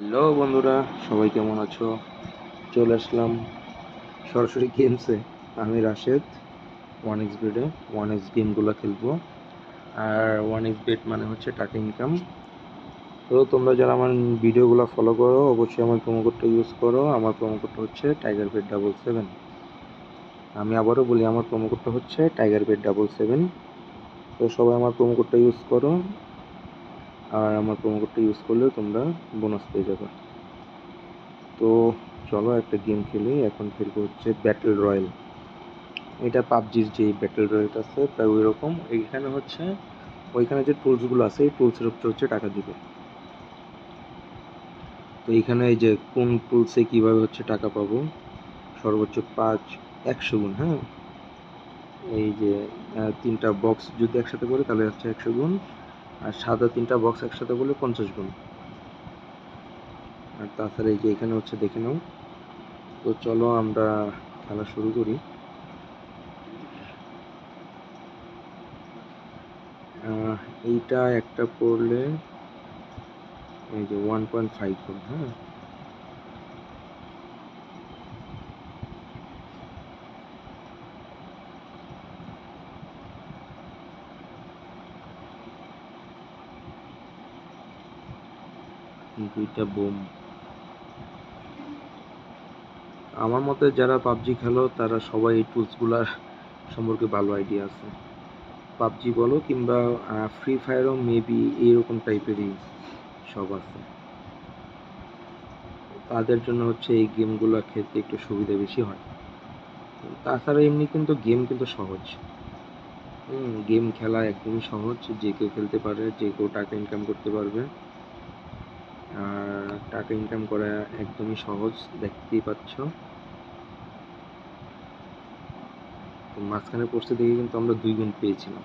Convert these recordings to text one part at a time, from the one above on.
Hello বন্ধুরা, সবাই কেমন আছো? চলে আসলাম সরাসরি গেমসে আমি রাশেদ ওয়ান এক্স বেডে ওয়ান এক্স গেমগুলো খেলব। আর ওয়ান এক্স বেড মানে হচ্ছে টাকা ইনকাম তো তোমরা যারা আমার ভিডিওগুলো ফলো করো, অবশ্যই আমার প্রোমো কোডটা ইউজ করো। আমার প্রোমো কোডটা হচ্ছে টাইগার বেড ডাবল সেভেন আমি আবারও বলি, আমার প্রোমো কোডটা হচ্ছে টাইগার বেড ডাবল সেভেন তো সবাই আমার প্রোমো কোডটা ইউজ করো। আর আমার প্রোমো কোডটা ইউজ করলে তোমরা বোনাস পেয়ে যাবে। তো চলো একটা গেম খেলি, এখন খেলব হচ্ছে ব্যাটেল রয়্যাল এটা পাবজির যে ব্যাটেল রয়্যালটা আছে প্রায় ওই রকম এইখানে হচ্ছে, ওইখানে যে টুলসগুলো আছে, এই টুলসের উপর হচ্ছে টাকা দিবে। তো এইখানে এই যে কোন টুলসে কীভাবে হচ্ছে টাকা পাবো, সর্বোচ্চ পাঁচ, একশো গুণ হ্যাঁ? এই যে তিনটা বক্স যদি একসাথে করি, তাহলে হচ্ছে একশো গুণ। আর সাদা তিনটা বক্স একসাথে বলে পঞ্চাশ গুণ। আর তাছাড়া এই যে এখানে হচ্ছে দেখে নাও। তো চলো আমরা খেলা শুরু করি। এইটা একটা করলে এই যে ওয়ান পয়েন্ট ফাইভ হ্যাঁ? দুইটা বোম। আমার মতে যারা পাবজি খেলো, তারা সবাই এই টুলসগুলার সম্পর্কে ভালো আইডিয়া আছে। পাবজি বলো কিংবা ফ্রি ফায়ারও মেবি এইরকম টাইপেরই সব আছে। তাদের জন্য হচ্ছে এই গেমগুলো খেলতে একটু সুবিধা বেশি হয়। তাছাড়া এমনি কিন্তু গেম কিন্তু সহজ। হুম, গেম খেলা একদমই সহজ। যে কেউ খেলতে পারে, যে কেউ টাকা ইনকাম করতে পারবে। আর টাকা ইনকাম করা একদমই সহজ, দেখতেই পাচ্ছ। মাঝখানে পড়তে দেখে কিন্তু আমরা দুই গুণ পেয়েছিলাম।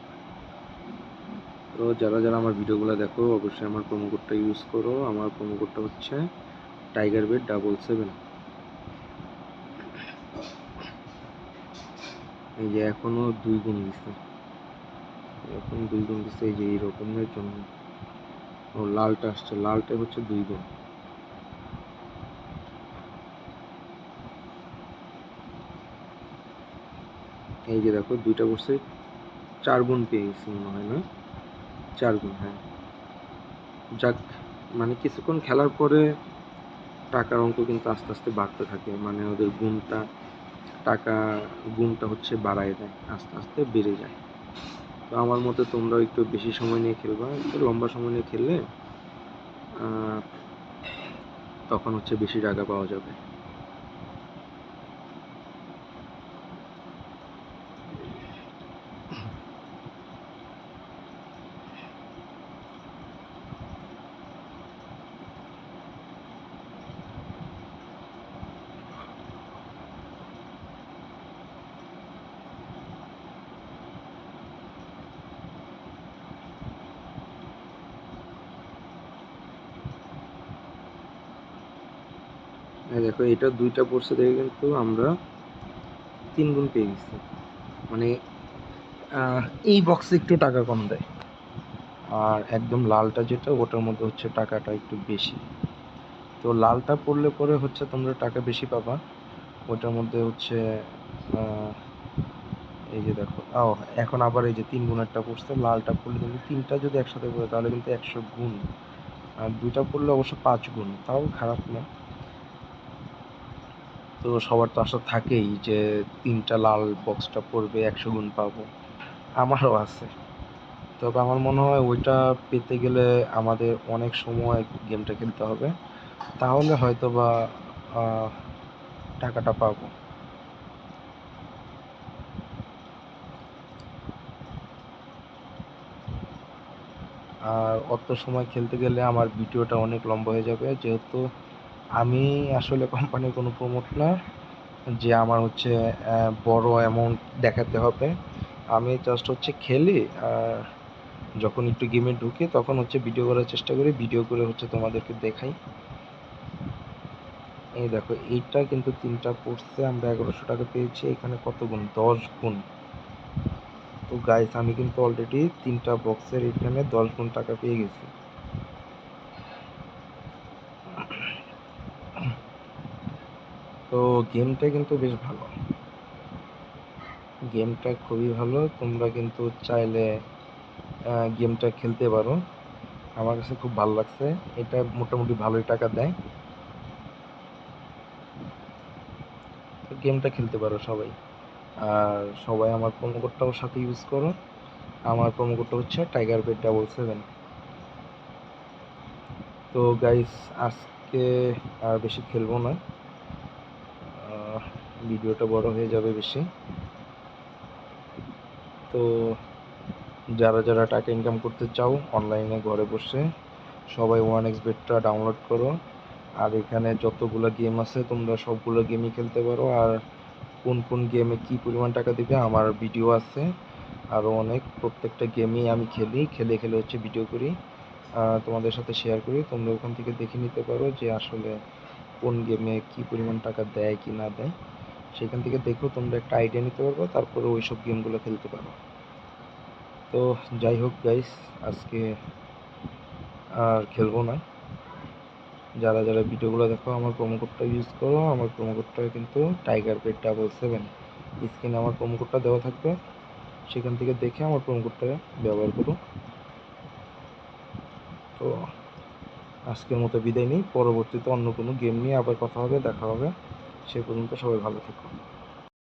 তো যারা যারা আমার ভিডিওগুলো দেখো, অবশ্যই আমার প্রোমো কোডটা ইউজ করো। আমার প্রোমো কোডটা হচ্ছে টাইগার বেড ডাবল সেভেন এই যে এখনও দুই গুণ দিচ্ছে এখন দুই গুণ দিচ্ছে এই যে এই রকমের জন্য। ও লালটা আসছে লালটা হচ্ছে দুই গুণ এই যে দেখো, দুইটা বসে চার গুণ পেয়ে গেছি মনে হয়, না? চার গুণ হ্যাঁ। যাক মানে কিছুক্ষণ খেলার পরে টাকার অঙ্ক কিন্তু আস্তে আস্তে বাড়তে থাকে মানে ওদের গুণটা, টাকা গুণটা হচ্ছে বাড়ায় দেয়, আস্তে আস্তে বেড়ে যায়। তো আমার মতে তোমরাও একটু বেশি সময় নিয়ে খেলবা। একটু লম্বা সময় নিয়ে খেললে তখন হচ্ছে বেশি টাকা পাওয়া যাবে। দেখো, এটা দুইটা পড়ছে দেখে কিন্তু আমরা তিন গুণ পেয়ে গেছি। মানে এই বক্সে একটু টাকা কম দেয়। আর একদম লালটা যেটা, ওটার মধ্যে হচ্ছে টাকাটা একটু বেশি। তো লালটা পড়লে পরে হচ্ছে তোমরা টাকা বেশি পাবা। ওটার মধ্যে হচ্ছে এই যে দেখো, ও, এখন আবার এই যে তিন গুণেরটা পড়ছে লালটা পড়লে কিন্তু তিনটা যদি একসাথে পড়ে, তাহলে কিন্তু একশো গুণ। আর দুইটা পড়লে অবশ্য পাঁচ গুণ, তাও খারাপ না। তো সবার তো আশা থাকেই যে তিনটা লাল বক্সটা পড়বে একশো গুণ পাবো। আমারও আছে। তবে আমার মনে হয় ওইটা পেতে গেলে আমাদের অনেক সময় গেমটা খেলতে হবে। তাহলে হয়তো বা টাকাটা পাবো। আর অত সময় খেলতে গেলে আমার ভিডিওটা অনেক লম্বা হয়ে যাবে। যেহেতু আমি আসলে কোম্পানির কোনো প্রমোট না যে আমার হচ্ছে বড় অ্যামাউন্ট দেখাতে হবে। আমি জাস্ট হচ্ছে খেলি, আর যখন একটু গেমে ঢুকি তখন হচ্ছে ভিডিও করার চেষ্টা করি ভিডিও করে হচ্ছে তোমাদেরকে দেখাই। এই দেখো, এইটা কিন্তু তিনটা পড়ছে আমরা এগারোশো টাকা পেয়েছি, এখানে কত গুণ? দশ গুণ। তো গাইস আমি কিন্তু অলরেডি তিনটা বক্সের এখানে দশ গুণ টাকা পেয়ে গেছি। তো গেমটা কিন্তু বেশ ভালো। গেমটা খুবই ভালো, তোমরা কিন্তু চাইলে গেমটা খেলতে পারো। আমার কাছে খুব ভালো লাগছে। এটা মোটামুটি ভালোই টাকা দেয়। তো গেমটা খেলতে পারো সবাই। আর সবাই আমার প্রোমো কোডটাও সাথে ইউজ করো। আমার প্রোমো কোডটা হচ্ছে টাইগার বেড ডাবল সেভেন তো গাইস আজকে আর বেশি খেলব না। ভিডিওটা বড় হয়ে যাবে বেশি। তো যারা যারা টাকা ইনকাম করতে চাও অনলাইনে ঘরে বসে সবাই ওয়ান এক্স বেডটা ডাউনলোড করো। আর এখানে যতগুলো গেম আছে, তোমরা সবগুলো গেমই খেলতে পারো। আর কোন কোন গেমে কি পরিমাণ টাকা দিবে, আমার ভিডিও আছে। আরও অনেক, প্রত্যেকটা গেমই আমি খেলি। খেলে খেলে হচ্ছে ভিডিও করি। তোমাদের সাথে শেয়ার করি। তোমরা ওখান থেকে দেখে নিতে পারো যে আসলে কোন গেমে কি পরিমাণ টাকা দেয় কি না দেয়। সেখান থেকে দেখো তোমরা একটা আইডিয়া নিতে পারবে, তারপরে ওই সব গেমগুলো খেলতে পারো তো যাই হোক গাইস আজকে আর খেলব না। যারা যারা ভিডিওগুলো দেখো, আমার প্রোমো কোডটা ইউজ করো, আমার প্রোমো কোডটা কিন্তু টাইগার পেড ডাবল সেভেন স্ক্রিনে আমার প্রোমো কোডটা দেওয়া থাকবে। সেখান থেকে দেখে আমার প্রোমো কোডটা ব্যবহার করো। তো আজকের মতো বিদায় নিই, পরবর্তীতে অন্য কোনো গেম নিয়ে আবার কথা হবে, দেখা হবে। সে পর্যন্ত সবাই ভালো থেকো।